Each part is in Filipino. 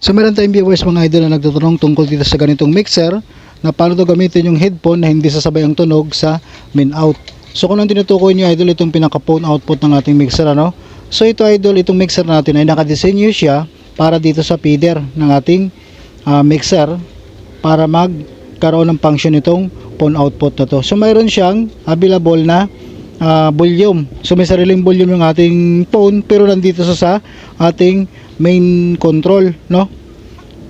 So meron tayong viewers mga idol na nagtatanong tungkol dito sa ganitong mixer na paano to gamitin yung headphone na hindi sasabay ang tunog sa main out. So kung ang tinutukoy nyo idol itong pinaka phone output ng ating mixer ano. So ito idol itong mixer natin ay nakadesenyo siya para dito sa feeder ng ating ah, mixer para magkaroon ng function itong phone output na to. So mayroon siyang available na ah, volume. So may sariling volume yung ating phone pero nandito sa sa ating main control, no?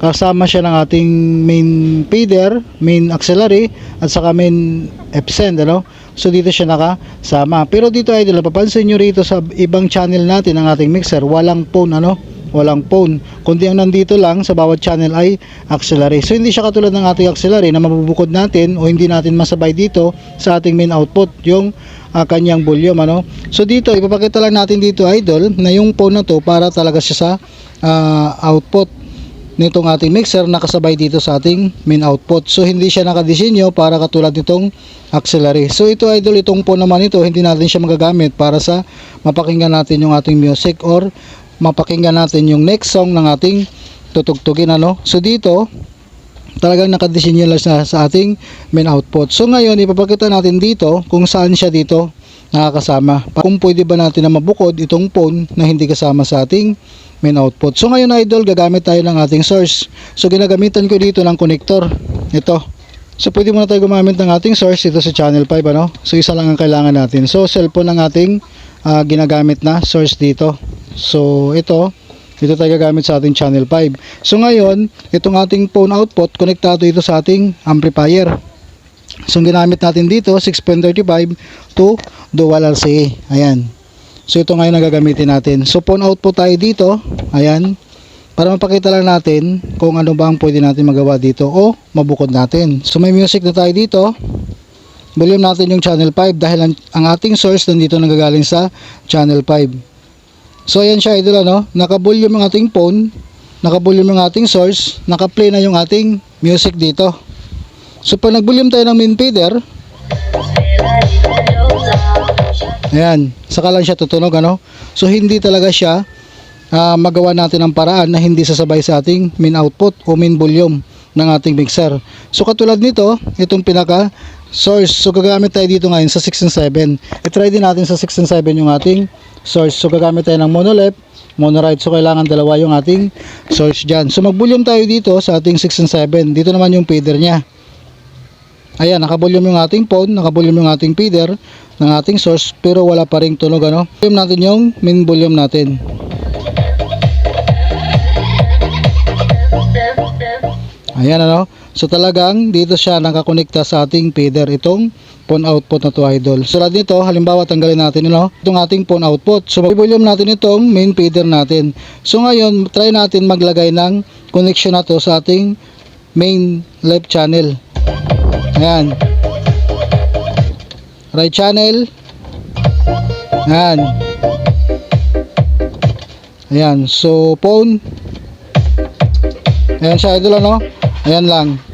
Kasama siya ng ating main feeder, main auxiliary at saka main Epsend, ano? So dito siya nakasama. Pero dito ay napapansin nyo rito sa ibang channel natin ng ating mixer, walang phone, ano? Walang phone. Kundi ang nandito lang sa bawat channel ay auxiliary. So hindi siya katulad ng ating auxiliary na mabubukod natin o hindi natin masabay dito sa ating main output, yung ah, kanyang volume ano. So dito ipapakita lang natin dito idol na yung phone na to para talaga siya sa ah, output nitong ating mixer nakasabay dito sa ating main output. So hindi siya nakadesenyo para katulad nitong auxiliary. So ito idol itong phone naman ito hindi natin siya magagamit para sa mapakinggan natin yung ating music or mapakinggan natin yung next song ng ating tutugtugin ano. So dito talagang nakadesenyo lang sa, sa ating main output. So ngayon ipapakita natin dito kung saan siya dito nakakasama. Kung pwede ba natin na mabukod itong phone na hindi kasama sa ating main output. So ngayon idol gagamit tayo ng ating source. So ginagamitan ko dito ng connector. Ito. So pwede muna tayo gumamit ng ating source dito sa channel 5 ano. So isa lang ang kailangan natin. So cellphone ang ating ah, ginagamit na source dito. So ito dito tayo gagamit sa ating channel 5. So ngayon, itong ating phone output, konektado ito sa ating amplifier. So ginamit natin dito, 6.35 to dual RCA. Ayan. So ito ngayon ang gagamitin natin. So phone output tayo dito. Ayan. Para mapakita lang natin kung ano ba ang pwede natin magawa dito o mabukod natin. So may music na tayo dito. Volume natin yung channel 5 dahil ang, ang ating source nandito nanggagaling sa channel 5. So ayan siya idol ano, naka-volume yung ating phone, naka-volume yung ating source, naka-play na yung ating music dito. So pag nag-volume tayo ng main feeder, ayan, saka lang siya tutunog ano. So hindi talaga siya ah, magawa natin ang paraan na hindi sasabay sa ating main output o main volume ng ating mixer. So katulad nito, itong pinaka source. So gagamit tayo dito ngayon sa 6 and 7. I-try din natin sa 6 and 7 yung ating source. So gagamit tayo ng mono left, mono right. So kailangan dalawa yung ating source dyan. So mag-volume tayo dito sa ating 6 and 7. Dito naman yung feeder niya. Ayan, naka-volume yung ating phone, naka-volume yung ating feeder ng ating source pero wala pa ring tunog ano. Volume natin yung main volume natin. Ayan ano. So talagang dito siya nakakonekta sa ating feeder itong phone output na to idol. So lahat nito, halimbawa tanggalin natin ano, itong ating phone output. So mag-volume natin itong main feeder natin. So ngayon, try natin maglagay ng connection na to sa ating main left channel. Ayan. Right channel. Ayan. Ayan. So phone. Ayan siya idol ano. Ayan lang.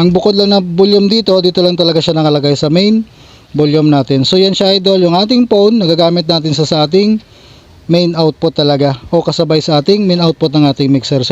Ang bukod lang na volume dito, dito lang talaga siya nakalagay sa main volume natin. So yan siya idol, yung ating phone, nagagamit natin sa, sa ating main output talaga o kasabay sa ating main output ng ating mixer. So